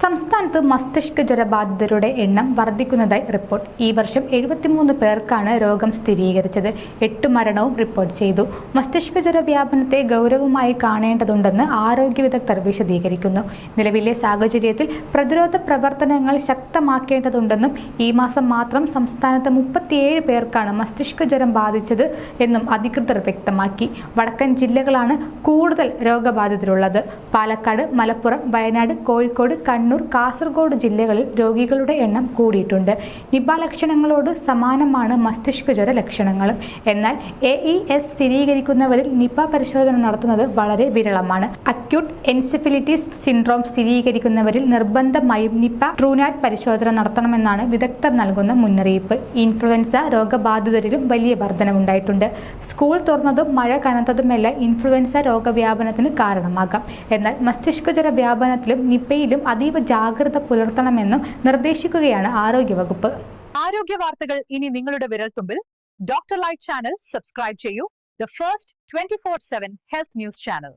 സംസ്ഥാനത്ത് മസ്തിഷ്ക ജ്വരബാധിതരുടെ എണ്ണം വർദ്ധിക്കുന്നതായി റിപ്പോർട്ട് ഈ വർഷം എഴുപത്തിമൂന്ന് പേർക്കാണ് രോഗം സ്ഥിരീകരിച്ചത്. എട്ട് മരണവും റിപ്പോർട്ട് ചെയ്തു. മസ്തിഷ്ക ജ്വര വ്യാപനത്തെ ഗൗരവമായി കാണേണ്ടതുണ്ടെന്ന് ആരോഗ്യ വിദഗ്ധർ വിശദീകരിക്കുന്നു. നിലവിലെ സാഹചര്യത്തിൽ പ്രതിരോധ പ്രവർത്തനങ്ങൾ ശക്തമാക്കേണ്ടതുണ്ടെന്നും ഈ മാസം മാത്രം സംസ്ഥാനത്ത് മുപ്പത്തിയേഴ് പേർക്കാണ് മസ്തിഷ്ക ജ്വരം ബാധിച്ചത് എന്നും അധികൃതർ വ്യക്തമാക്കി. വടക്കൻ ജില്ലകളാണ് കൂടുതൽ രോഗബാധിതരുള്ളത്. പാലക്കാട് മലപ്പുറം വയനാട് കോഴിക്കോട് കണ്ണൂർ കാസർഗോഡ് ജില്ലകളിൽ രോഗികളുടെ എണ്ണം കൂടിയിട്ടുണ്ട്. നിപ ലക്ഷണങ്ങളോട് സമാനമാണ് മസ്തിഷ്ക ജ്വര ലക്ഷണങ്ങളും. എന്നാൽ എ ഇ എസ് സ്ഥിരീകരിക്കുന്നവരിൽ നിപ പരിശോധന നടത്തുന്നത് വളരെ വിരളമാണ്. അക്യൂട്ട് എൻസെഫിലിറ്റിസ് സിൻഡ്രോം സ്ഥിരീകരിക്കുന്നവരിൽ നിർബന്ധമായും നിപ ട്രൂനാറ്റ് പരിശോധന നടത്തണമെന്നാണ് വിദഗ്ധർ നൽകുന്ന മുന്നറിയിപ്പ്. ഇൻഫ്ലുവൻസ രോഗബാധിതരിലും വലിയ വർധനവുണ്ടായിട്ടുണ്ട്. സ്കൂൾ തുറന്നതും മഴ കനത്തതുമെല്ലാം ഇൻഫ്ലുവൻസ രോഗവ്യാപനത്തിന് കാരണമാകാം. എന്നാൽ മസ്തിഷ്കജ്വര വ്യാപനത്തിലും നിപ്പയിലും അതീവ ജാഗ്രത പുലർത്തണമെന്നും നിർദ്ദേശിക്കുകയാണ് ആരോഗ്യവകുപ്പ്. ആരോഗ്യ വാർത്തകൾ ഇനി നിങ്ങളുടെ വിരൽത്തുമ്പിൽ. ഡോക്ടർ ലൈറ്റ് ചാനൽ സബ്സ്ക്രൈബ് ചെയ്യൂ. The first twenty four seven health news channel